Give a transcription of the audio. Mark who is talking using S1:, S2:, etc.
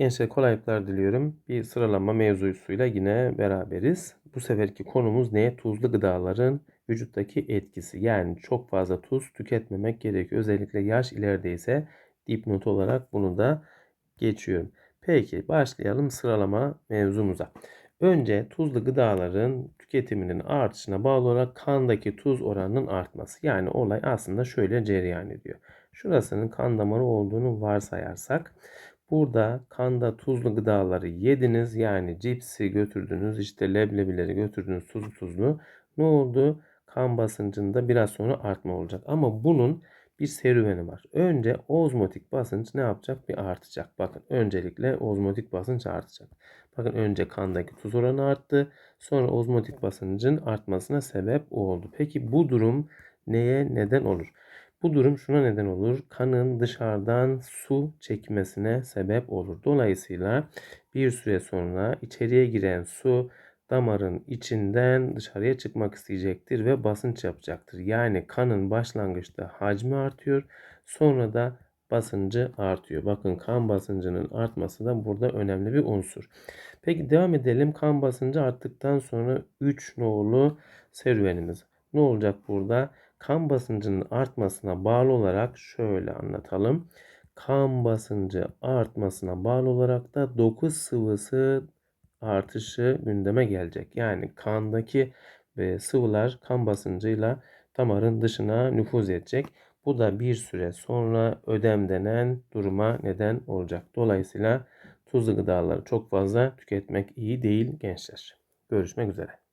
S1: Gençler kolaylıklar diliyorum. Bir sıralama mevzusuyla yine beraberiz. Bu seferki konumuz ne? Tuzlu gıdaların vücuttaki etkisi. Yani çok fazla tuz tüketmemek gerekiyor. Özellikle yaş ilerideyse dipnot olarak bunu da geçiyorum. Peki başlayalım sıralama mevzumuza. Önce tuzlu gıdaların tüketiminin artışına bağlı olarak kandaki tuz oranının artması. Yani olay aslında şöyle cereyan ediyor. Şurasının kan damarı olduğunu varsayarsak burada kanda tuzlu gıdaları yediniz. Yani cipsi götürdünüz, işte leblebileri götürdünüz tuzlu tuzlu. Ne oldu? Kan basıncında biraz sonra artma olacak. Ama bunun bir serüveni var. Önce ozmotik basınç ne yapacak? Bir artacak. Bakın öncelikle ozmotik basınç artacak. Bakın önce kandaki tuz oranı arttı. Sonra ozmotik basıncın artmasına sebep oldu. Peki bu durum neye neden olur? Bu durum şuna neden olur. Kanın dışarıdan su çekmesine sebep olur. Dolayısıyla bir süre sonra içeriye giren su damarın içinden dışarıya çıkmak isteyecektir ve basınç yapacaktır. Yani kanın başlangıçta hacmi artıyor, sonra da basıncı artıyor. Bakın kan basıncının artması da burada önemli bir unsur. Peki devam edelim. Kan basıncı arttıktan sonra 3 nolu serüvenimiz. Ne olacak burada? Kan basıncının artmasına bağlı olarak şöyle anlatalım. Kan basıncı artmasına bağlı olarak da doku sıvısı artışı gündeme gelecek. Yani kandaki e, sıvılar kan basıncıyla damarın dışına nüfuz edecek. Bu da bir süre sonra ödem denen duruma neden olacak. Dolayısıyla tuzlu gıdaları çok fazla tüketmek iyi değil gençler. Görüşmek üzere.